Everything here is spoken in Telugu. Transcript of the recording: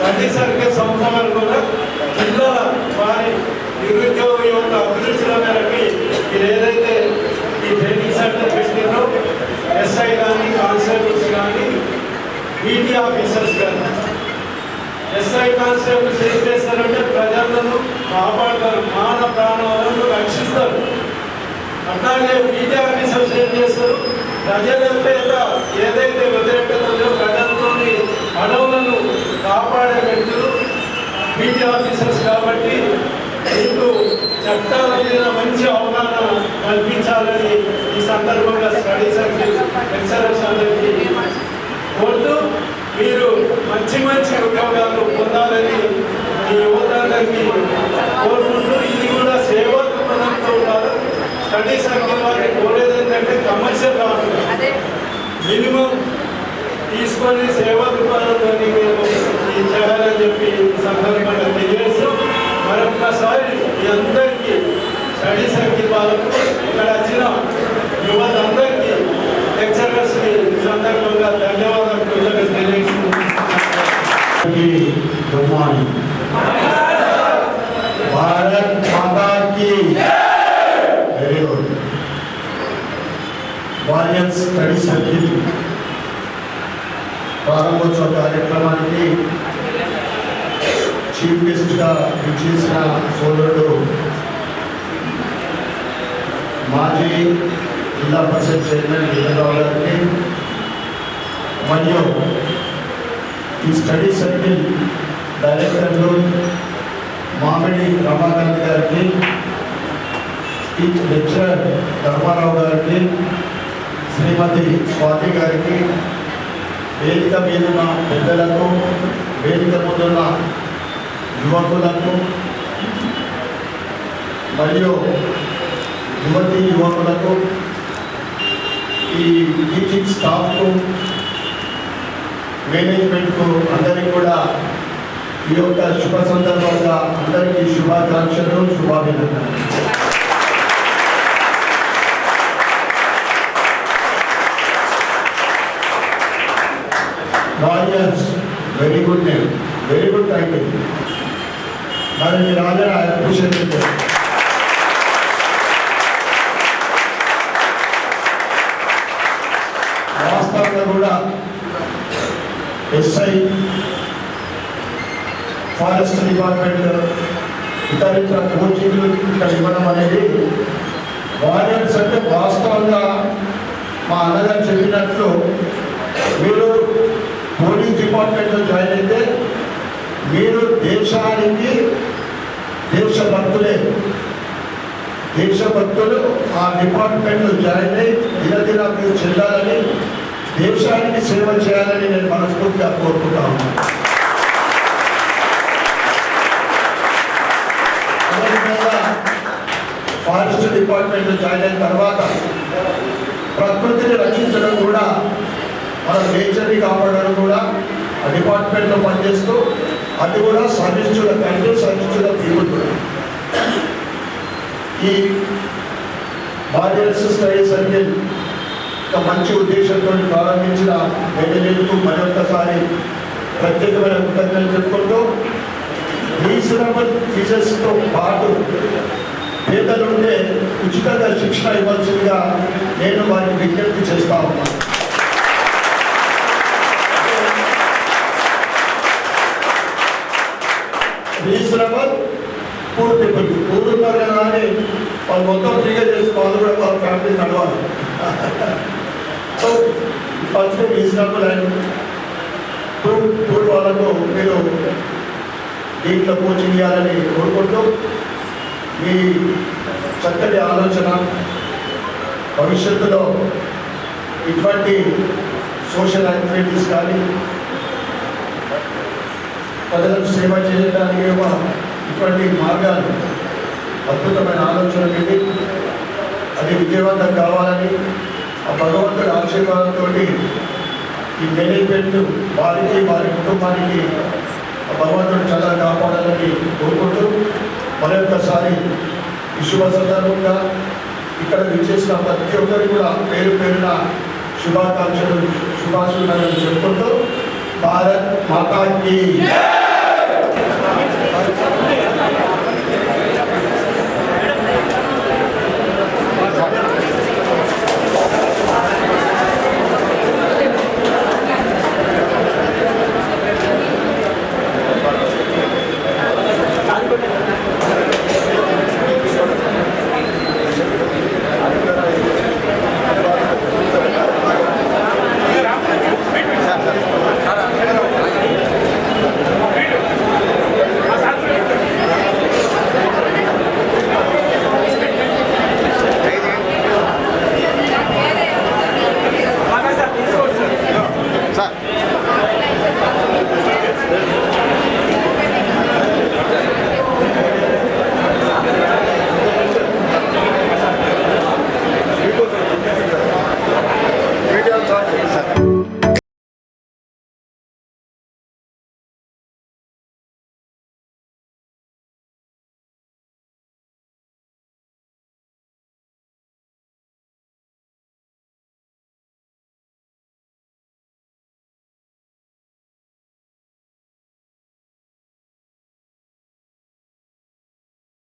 స్టడీ సర్కిల్ కూడా జిల్లాల వారి నిరుద్యోగ యొక్క అభిరుచుల మేరకి మీరు ఏదైతే ఈ ట్రైనింగ్ సెంటర్ పెట్టినో ఎస్ఐ కానీ కానిస్టేబుల్స్ కానీ బీటీ ఆఫీసర్స్ కానీ ఎస్ఐ కానిస్టేబుల్స్ ఏం చేస్తారంటే ప్రజలను కాపాడతారు మాన ప్రాణాలను రక్షిస్తారు. అట్లాగే బీటీ ఆఫీసర్స్ ఏం చేస్తారు? ప్రజల చేత ఏదైతే వ్యతిరేకత ఉందో ప్రజలతోని అడవులను కాపాడే వ్యక్తులు బీటీ ఆఫీసర్స్ కాబట్టి మీకు చట్టాల మీద మంచి అవగాహన కల్పించాలని ఈ సందర్భంగా స్టడీ సర్కిల్ అందరికీ కోరుతూ మీరు మంచి మంచి ఉద్యోగాలు పొందాలని ఈ యువతందరికీ కోరుకుంటూ ఇది కూడా సేవా దృక్పథంతో కాదు స్టడీ సర్కిల్ వారిని కోరేది ఏంటంటే కమర్షియల్ కాకుండా మినిమం తీసుకొని సేవా దృక్పథంతో చేయాలని చెప్పి సందర్భంగా తెలియజేస్తూ మరొక్కసారి మీ అందరికీ స్టడీ సర్కిల్ వాళ్ళకు ఇక్కడ వచ్చిన యువత అందరికీ లెక్చరర్స్కి ఈ సందర్భంగా ధన్యవాదాలు కృతజ్ఞతలు తెలియజేస్తున్నాను గుడ్ మార్నింగ్ భారత్ మాతా की very good warrior study circle ప్రారంభోత్సవ కార్యక్రమానికి చీఫ్ గెస్ట్గా విచ్చేసిన సోదరుడు మాజీ జిల్లా పరిషత్ చైర్మన్ వీరరావు గారికి మరియు ఈ స్టడీ సర్కిల్ డైరెక్టర్లు మామిడి రమాకాంత్ గారికి ఈ లెక్చరర్ ధర్మారావు గారికి శ్రీమతి స్వాతి గారికి వేదిక మీదున్న పెద్దలకు వేదిక ముందున్న యువకులకు మరియు యువతి యువకులకు ఈ టీచింగ్ స్టాఫ్కు మేనేజ్మెంట్కు అందరికీ కూడా ఈ యొక్క శుభ సందర్భంగా అందరికీ శుభాకాంక్షలు శుభాభినందనలు. Warriors very good name very good title మరి మీరు అందరూ అప్రిషియేట్ చేస్తారు. వాస్తవంగా కూడా ఎస్ఐ ఫారెస్ట్ డిపార్ట్మెంట్ ఇతర ఇతర కోచింగ్లు ఇక్కడ ఇవ్వడం అనేది వారియర్స్ అంటే వాస్తవంగా మా అన్నగారు చెప్పినట్లు మీరు పోలీస్ డిపార్ట్మెంట్లో జాయిన్ అయితే మీరు దేశానికి దేశభక్తులే. దేశభక్తులు ఆ డిపార్ట్మెంట్లో జాయిన్ అయ్యి దినదిన మీరు చెల్లాలి దేశానికి సేవ చేయాలని నేను మనస్ఫూర్తిగా కోరుకుంటాను ఫారెస్ట్ డిపార్ట్మెంట్లో జాయిన్ అయిన తర్వాత ప్రకృతిని రక్షించడం కూడా మన నేచర్ని కాపాడడం కూడా ఆ డిపార్ట్మెంట్లో పనిచేస్తూ అది కూడా సర్వీస్చుల కంటే సర్వీస్చుల పీపుల్ ఈ వారియర్స్ స్టడీ సర్కిల్ ఒక మంచి ఉద్దేశంతో ప్రారంభించిన వెంటనేందుకు మరొకసారి ప్రత్యేకమైన కృతజ్ఞతలు చెప్పుకుంటూ రీజనబుల్ ఫీజెస్తో పాటు పేదలుంటే ఉచితంగా శిక్షణ ఇవ్వాల్సిందిగా నేను వారిని విజ్ఞప్తి చేస్తా ఉన్నాను. రీజనబుల్ పూర్ పీపుల్ పూర్ ఉన్నారు కదా అని వాళ్ళు మొత్తం ఫ్రీగా చేసుకోవాలి వాళ్ళు కూడా ఫస్ట్ రీజనబుల్ అండ్ పూర్ వాళ్ళకు మీరు దీంట్లో కోచింగ్ ఇవ్వాలని కోరుకుంటూ మీ చక్కటి ఆలోచన భవిష్యత్తులో ఇటువంటి సోషల్ యాక్టివిటీస్ కానీ ప్రజలకు సేవ చేయడానికి ఇటువంటి మార్గాలు అద్భుతమైన ఆలోచన ఇది అది విజయవంతం కావాలని ఆ భగవంతుడి ఆశీర్వాదంతో ఈ మేనేజ్మెంట్ వారికి వారి కుటుంబానికి ఆ భగవంతుడు చాలా కాపాడాలని కోరుకుంటూ మరొకసారి ఈ శుభ సందర్భంగా ఇక్కడ విచ్చేసిన ప్రతి ఒక్కరికి కూడా పేరు పేరున శుభాకాంక్షలు శుభాశుభాలు చెప్పుకుంటూ భారత్ మాతాకి